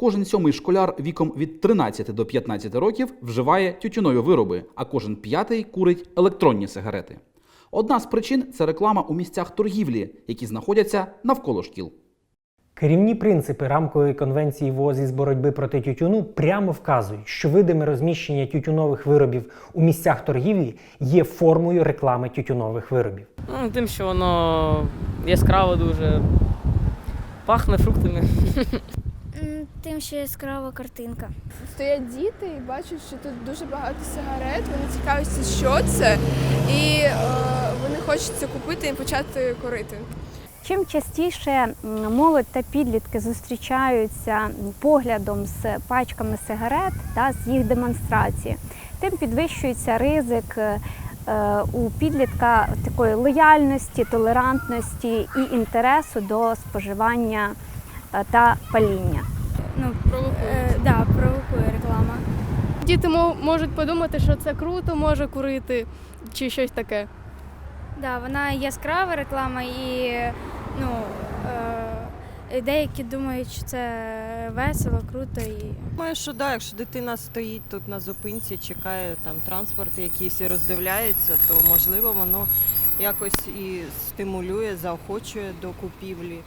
Кожен сьомий школяр віком від 13 до 15 років вживає тютюнові вироби, а кожен п'ятий курить електронні сигарети. Одна з причин це реклама у місцях торгівлі, які знаходяться навколо шкіл. Керівні принципи рамкової конвенції ВОЗ із боротьби проти тютюну прямо вказують, що видиме розміщення тютюнових виробів у місцях торгівлі є формою реклами тютюнових виробів. Ну, тим, що воно яскраво дуже пахне фруктами. Тим, що яскрава картинка. Стоять діти і бачать, що тут дуже багато сигарет. Вони цікавляться, що це, і е, вони хочуть це купити і почати курити. Чим частіше молодь та підлітки зустрічаються поглядом з пачками сигарет та з їх демонстрації, тим підвищується ризик е, у підлітка такої лояльності, толерантності і інтересу до споживання е, та паління. Ну, е, да, провокує реклама. Діти можуть подумати, що це круто, може курити чи щось таке. Да, вона яскрава реклама і ну, е, деякі думають, що це весело, круто і. Думаю, що да, якщо дитина стоїть тут на зупинці, чекає там транспорт якийсь і роздивляється, то можливо воно якось і стимулює, заохочує до купівлі.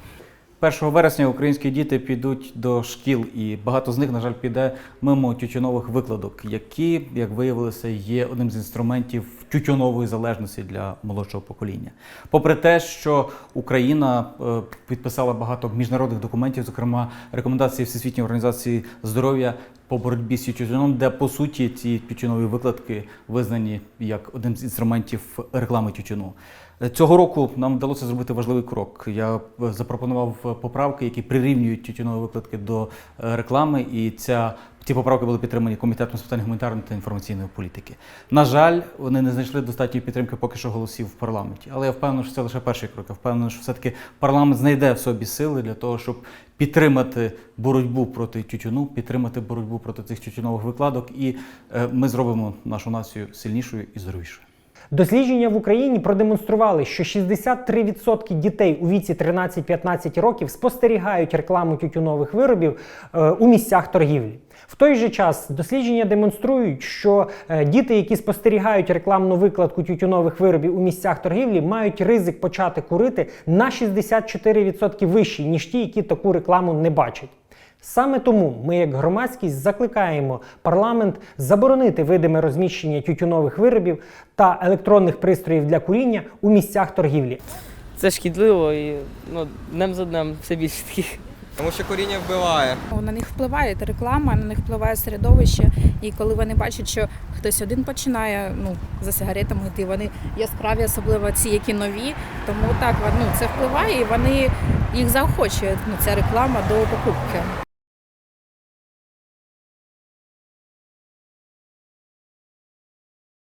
1 вересня українські діти підуть до шкіл, і багато з них, на жаль, піде мимо тютюнових викладок, які, як виявилося, є одним з інструментів тютюнової залежності для молодшого покоління. Попри те, що Україна е, підписала багато міжнародних документів, зокрема рекомендації Всесвітньої організації здоров'я по боротьбі з тютюном, де по суті ці тютюнові викладки визнані як один з інструментів реклами тютюну. Цього року нам вдалося зробити важливий крок. Я запропонував поправки, які прирівнюють тютюнові викладки до е, реклами, і ця ці поправки були підтримані комітетом з питань гуманітарної та інформаційної політики. На жаль, вони не знайшли достатньої підтримки поки що голосів в парламенті. Але я впевнений, що це лише перший крок. Я впевнений, що все-таки парламент знайде в собі сили для того, щоб підтримати боротьбу проти тютюну, підтримати боротьбу проти цих тютюнових викладок, і е, ми зробимо нашу націю сильнішою і здоровішою. Дослідження в Україні продемонстрували, що 63% дітей у віці 13-15 років спостерігають рекламу тютюнових виробів е, у місцях торгівлі. В той же час дослідження демонструють, що е, діти, які спостерігають рекламну викладку тютюнових виробів у місцях торгівлі, мають ризик почати курити на 64% вищий, ніж ті, які таку рекламу не бачать. Саме тому ми, як громадськість, закликаємо парламент заборонити видиме розміщення тютюнових виробів та електронних пристроїв для куріння у місцях торгівлі. Це шкідливо і ну, днем за днем все більше таких. Тому що коріння вбиває. На них впливає реклама, на них впливає середовище. І коли вони бачать, що хтось один починає ну, за сигаретами йти, вони яскраві, особливо ці, які нові. Тому так ну, це впливає і вони їх заохочує ну, ця реклама до покупки.